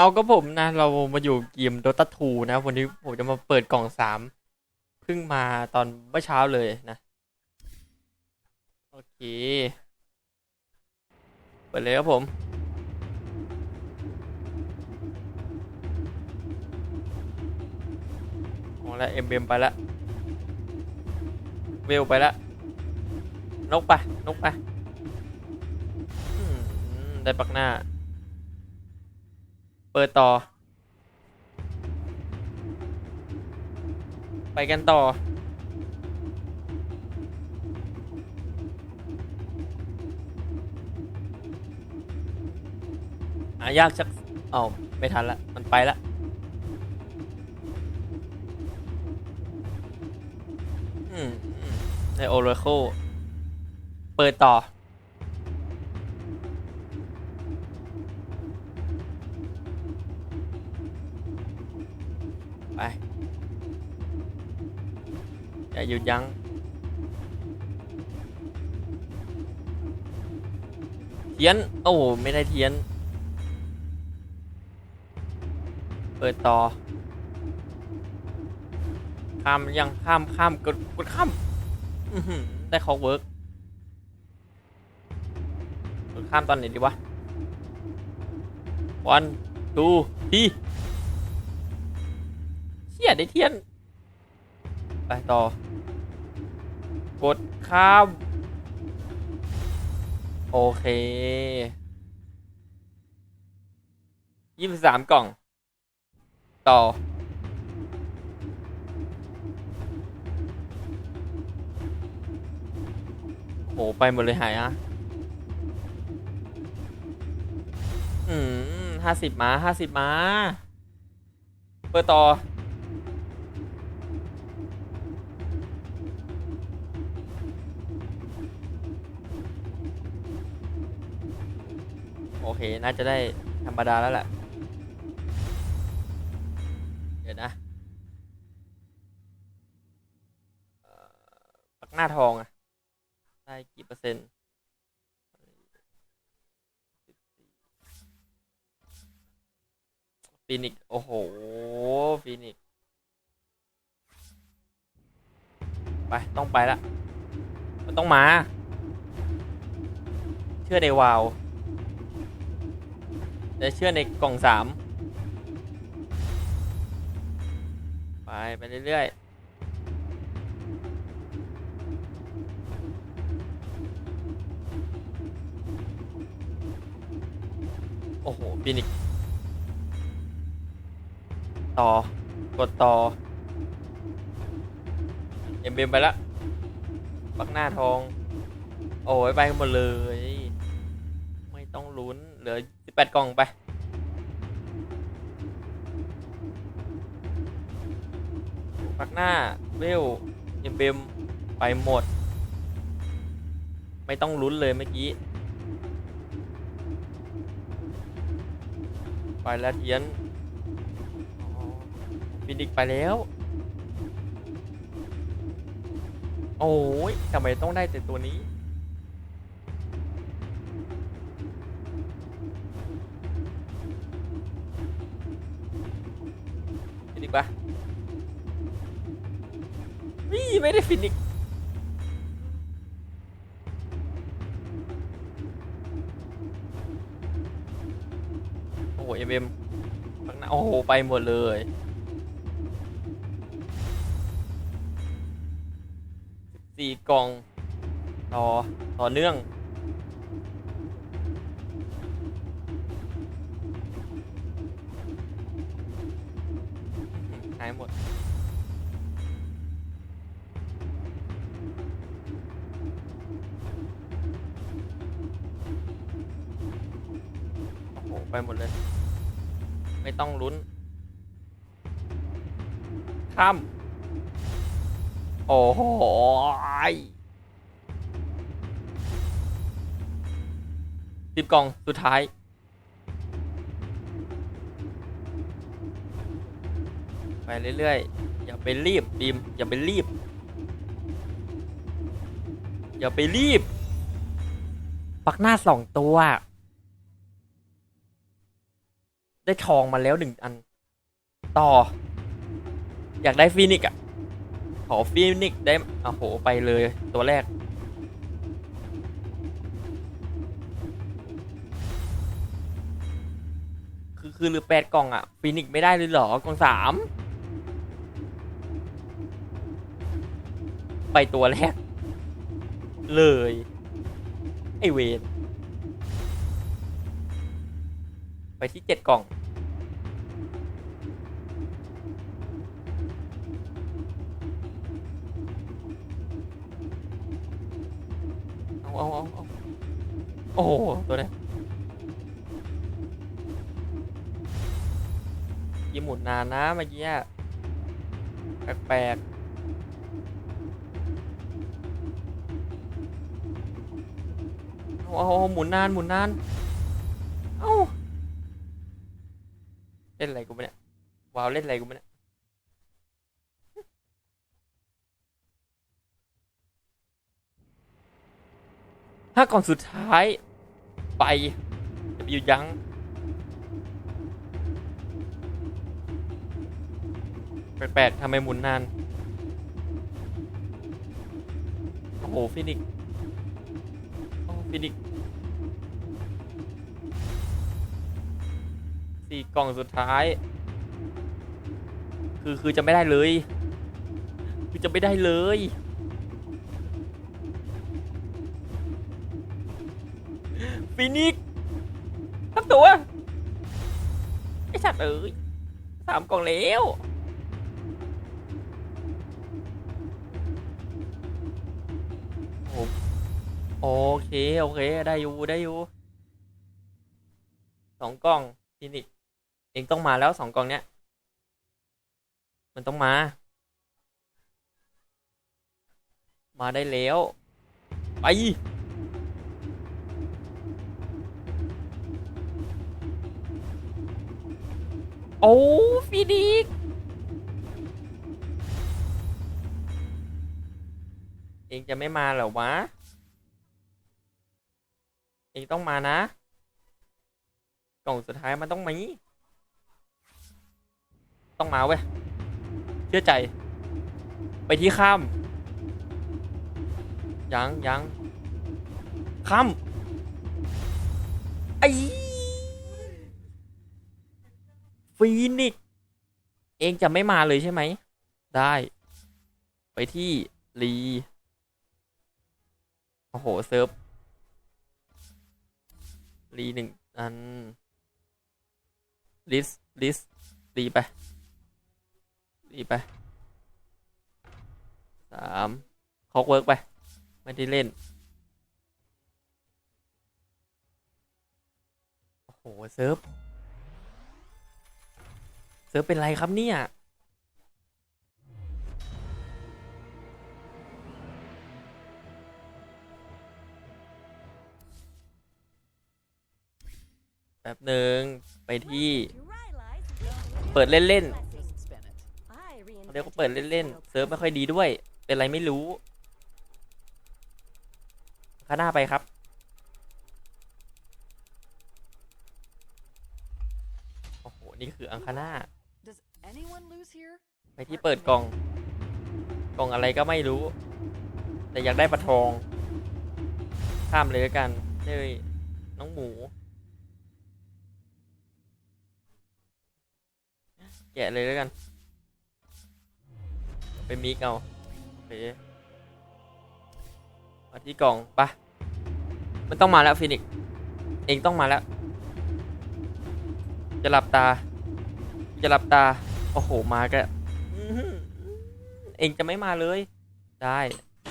เอาก็ผมนะ เรามาอยู่เกม Dota 2 นะ วันนี้ผมจะมาเปิดกล่องสามเพิ่งมาตอนเมื่อเช้าเลยนะ โอเค เปิดเลยครับผมโอ้แล้วเอ็มเบมไปละ เวลไปละ นกไป นกไปได้ปักหน้า ปิดต่อ ไปกันต่ออะยากชักเอ้าไม่ทันละ มันไปละอืมในโอ r a โคเปิดต่อ ไป อย่าหยุดยัง้งเทียน โอ้โหไม่ได้เทียน เปิดต่อ ข้ามยังข้ามข้ามกดกดข้ามได้คอเวิร์กกดข้ามตอนไหนดีวะวันดูที เชี่ยได้เทียน ไปต่อ กดข้าม โอเคยี่สิบสามกล่อง ต่อ โห ไปหมดเลยหายอะ อืมห้าสิบมาห้าสิบมา เปิดต่อ เค น่าจะได้ธรรมดาแล้วแหละ เดี๋ยวนะปักหน้าทองอะได้กี่เปอร์เซ็นต์ฟีนิกโอ้โหฟีนิกไป ต้องไปละ มันต้องมา เชื่อในวาว แต่เชื่อในกล่องสามไป ไปเรื่อยๆ โอ้โหฟินิกต่อ กดต่อ เอ็มเบมไปละปักหน้าทอง โอ้ยไปหมดเลย ไม่ต้องลุ้น เหลือ 18กล่องไป ปักหน้าเวลเอ็มเบมไปหมด ไม่ต้องลุ้นเลยเมื่อกี้ ไปแล้วเทียนฟินิกไปแล้ว โอ้ยทำไมต้องได้แต่ตัวนี้ี่ไม่ได้ฟินิกโอ้โหเอ็มเอ็มข้างหน้าโอ้โห ไปหมดเลยสี่กล่อง ต่อ ต่อเนื่อง ไปหมดเลย ไม่ต้องลุ้นข้ามโอ้โหสิบกล่องสุดท้ายไปเรื่อยๆ อย่าไปรีบบีมอย่าไปรีบ อย่าไปรีบ ปักหน้าสองตัว ได้ทองมาแล้วหนึ่งอัน ต่อ อยากได้ฟีนิกซ์อะขอฟีนิกซ์ได้โอ้โหไปเลยตัวแรก คือคือหรือแปดกล่องอะฟีนิกซ์ไม่ได้เลยเหรอกล่องสามไปตัวแรก เลย ไอเวนไปที่เจ็ดกล่อง โอ้โห ตัวเนี้ยยี่หมุนนานนะเมื่อกี้แปลกๆเอาเอาหมุนนานหมุนนาน เอ้าเล่นอะไรกูปะเนี่ย ว้าวเล่นอะไรกูปะเนี่ยถ้าก่อนสุดท้าย ไปจะไปหยุดยั้งแปลกๆทำไมหมุนนาน โอ้โห ฟินิกโอ้ฟินิกสี่กล่องสุดท้าย คือ คือจะไม่ได้เลย คือจะไม่ได้เลย นิกทับตัวไอสัตว์เอ้ยสามกล่องแล้วโอเค โอเค ได้อยู่ ได้อยู่สองกล่องฟินิกเองต้องมาแล้วสองกล่องเนี้ย มันต้องมา มาได้แล้ว ไป โอ้ฟินิกเองจะไม่มาเหรอวะ เองต้องมานะ กล่องสุดท้ายมันต้องมีต้องมาเว้ย เชื่อใจ ไปที่ข้าม ยังยังข้ามไอ ฟีนิกซ์เองจะไม่มาเลยใช่ไหม ได้ ไปที่รีโอ้โห เซิร์ฟรีหนึ่งอันลิสลิสรีไปรีไปสามคอกเวิร์กไป ไม่ได้เล่น โอ้โห เซิร์ฟ เซิร์ฟเป็นไรครับเนี่ย แป๊บหนึ่งไปที่ เปิดเล่นๆเขาเรียกว่าเปิดเล่นๆเซิร์ฟไม่ค่อยดีด้วย เป็นไรไม่รู้ข้าหน้าไปครับโอ้โหนี่คืออังคาน่า ไปที่เปิดกล่อง กล่องอะไรก็ไม่รู้ แต่อยากได้ปลาทอง ข้ามเลยด้วกันด้วยน้องหมู แกะเลยแล้วกัน ไปมิกเอาโอเคมาที่กล่องปะมันต้องมาแล้วฟินิกเองต้องมาแล้ว จะหลับตา จะหลับตา อ้โหมาก็อื้อหือเองจะไม่มาเลย ได้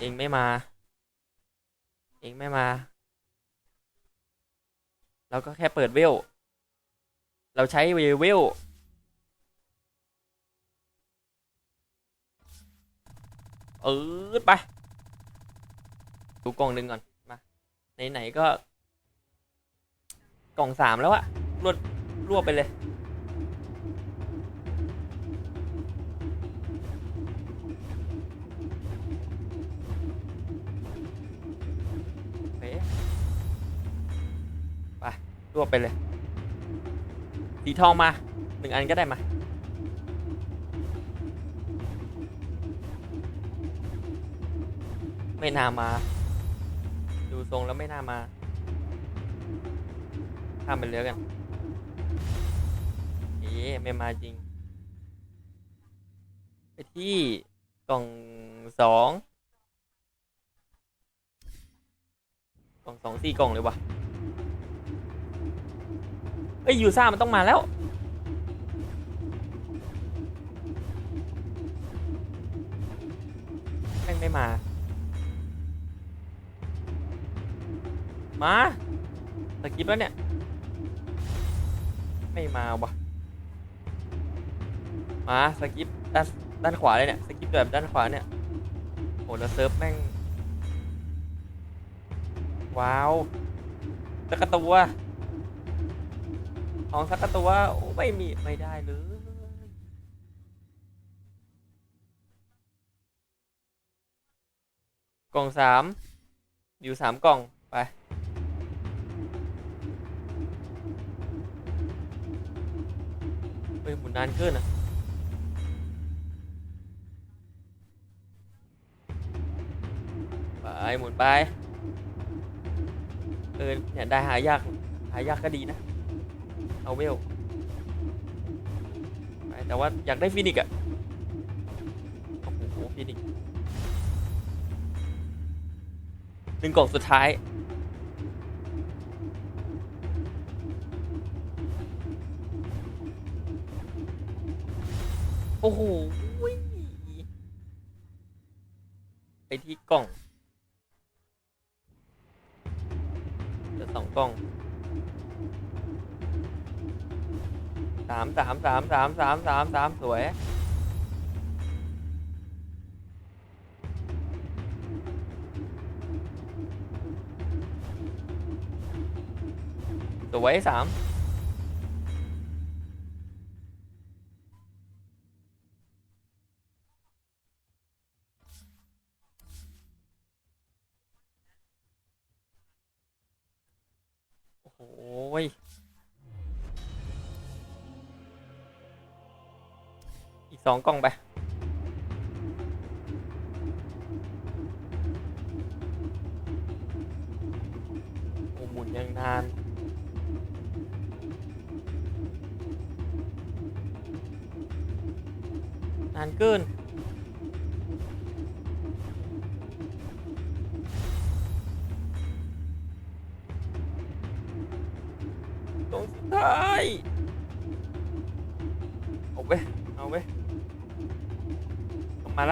เองไม่มา เองไม่มาเราก็แค่เปิดเวล เราใช้เวเวลเออไป ดูกล่องหนึ่งก่อน มา ไหน ๆ ก็ กล่องสามแล้วอะรวดรวบไปเลย รวบไปเลย สีทองมาหนึ่งอันก็ได้มา ไม่น่ามา ดูทรงแล้วไม่น่ามาข้ามไปเรือกันเอ๊ะไม่มาจริง ไปที่กล่องสองกล่องสองสี่กล่องเลยวะ เอ้ยยูซ่ามันต้องมาแล้วแม่งไม่มา มาสกิปแล้วเนี่ย ไม่มาวะมาสกิปด้านด้านขวาเลยเนี่ยสกิปแบบด้านขวาเนี่ยโหแล้วเซิร์ฟแม่ง ว้าวสักกะตัว ของสักตัวโอ้ไม่มีไม่ได้เลยกล่องสามอยู่สามกล่องไป เฮ้ยหมุนนานเกินอะไปหมุนไปเออเนี่ยได้หายาก หายากก็ดีนะ เอาเวลไปแต่ว่าอยากได้ฟินิกอะโอ้โหฟินิกหนึ่งกล่องสุดท้ายโอ้โหไปที่กล่องเหลือสองกล่องามสามสามสามสามสามสามสวย สวยสาม สองกล่องไป โอ้หมุนยังนาน นานเกิน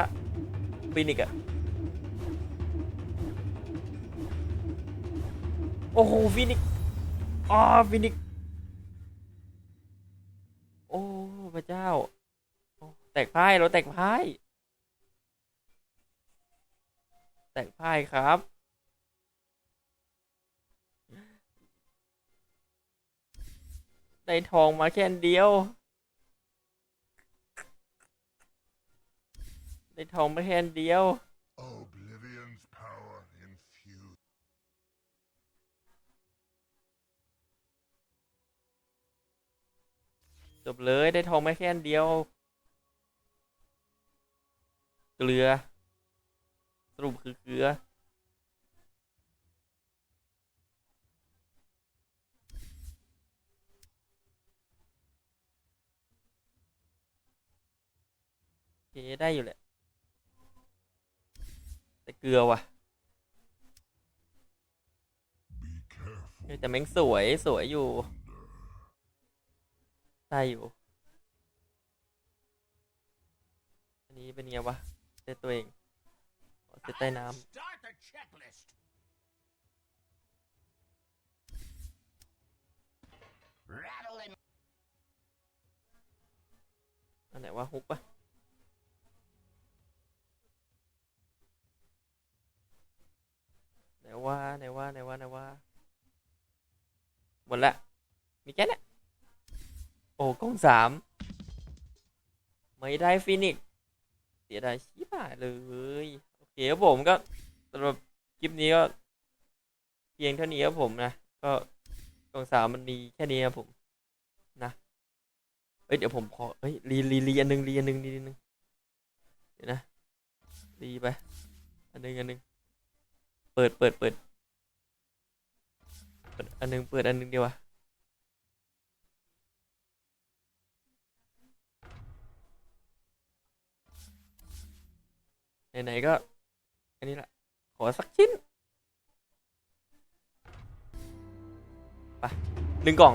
ละฟินิกอะโอ้โหฟินิกอ๋อฟินิกโอ้พระเจ้าแตกพ่ายเราแตกพ่าย แตกพ่ายครับได้ทองมาแค่เดียว ได้ทองมาแค่อันเดียว Oblivion's power infused. จบเลยได้ทองมาแค่อันเดียว เกลือ สรุปคือเกลือ โอเค ได้อยู่แหละ แต่เกลือว่ะ Be careful. เฮ้ยแต่แม่งสวยสวยอยู่ได้อยู่ อันนี้เป็นไงวะเซตตัวเองขอเซตใต้น้ Start the checklist. Rattle and ำอันไหนว่าฮุกปะไหนว่าไหนว่าไหนว่าไหนว่าห มดละ มีแค่นี้โอ้กล้องสามไม่ได้ฟินิกเสียดายชิบหายเลย โอเคครับผมก็สำหรับคลิปนี้ก็ เพียงเท่านี้ครับผมนะ ก็กล้องสามมันมีแค่นี้ครับผมนะเอ้ยเดี๋ยวผมขอเฮ้ยรีรีรีอันหนึงรีอันหนึงรีอันหนึงเดี๋ยวนะรีไปอันหนึงอันหนึงเปิดเปิดเปิด เปิดอันหนึงเปิดอันหนึงดีวะไหนๆก็ อันนี้ละขอสักชิ้นไปหนึ่งกล่อง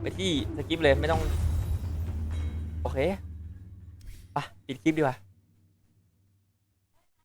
ไปที่สกิปเลยไม่ต้อง โอเคปะปิดคลิปดีกว่า